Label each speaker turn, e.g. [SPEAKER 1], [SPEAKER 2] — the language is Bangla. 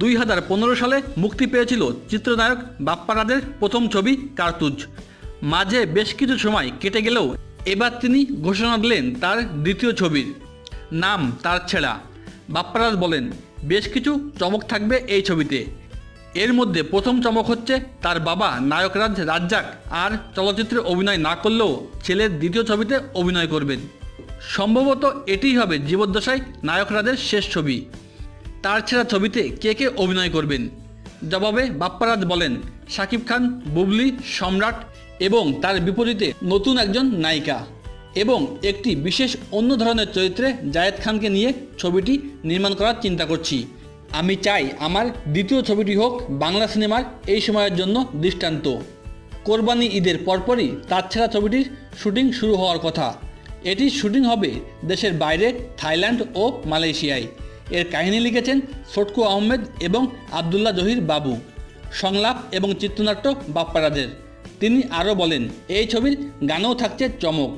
[SPEAKER 1] দুই হাজার পনেরো সালে মুক্তি পেয়েছিল চিত্রনায়ক বাপ্পারাদের প্রথম ছবি কার্তুজ। মাঝে বেশ কিছু সময় কেটে গেলেও এবার তিনি ঘোষণা দিলেন তার দ্বিতীয় ছবির নাম তার ছেঁড়া। বাপ্পারাজ বলেন, বেশ কিছু চমক থাকবে এই ছবিতে। এর মধ্যে প্রথম চমক হচ্ছে তার বাবা নায়করাজ রাজ্জাক আর চলচ্চিত্রে অভিনয় না করলেও ছেলের দ্বিতীয় ছবিতে অভিনয় করবেন। সম্ভবত এটিই হবে জীবদ্দশায় নায়করাজের শেষ ছবি। তার ছেঁড়া ছবিতে কে কে অভিনয় করবেন? জবাবে বাপ্পারাজ বলেন, শাকিব খান, বুবলি, সম্রাট এবং তার বিপরীতে নতুন একজন নায়িকা এবং একটি বিশেষ অন্য ধরনের চরিত্রে জায়েদ খানকে নিয়ে ছবিটি নির্মাণ করার চিন্তা করছি। আমি চাই আমার দ্বিতীয় ছবিটি হোক বাংলা সিনেমার এই সময়ের জন্য দৃষ্টান্ত। কোরবানি ঈদের পরপরই তার ছেঁড়া ছবিটির শুটিং শুরু হওয়ার কথা। এটির শুটিং হবে দেশের বাইরে থাইল্যান্ড ও মালয়েশিয়ায়। এর কাহিনী লিখেছেন সটকু আহমেদ এবং আবদুল্লাহ জহির বাবু। সংলাপ এবং চিত্রনাট্য বাপ্পারাদের। তিনি আরও বলেন, এই ছবির গানেও থাকছে চমক।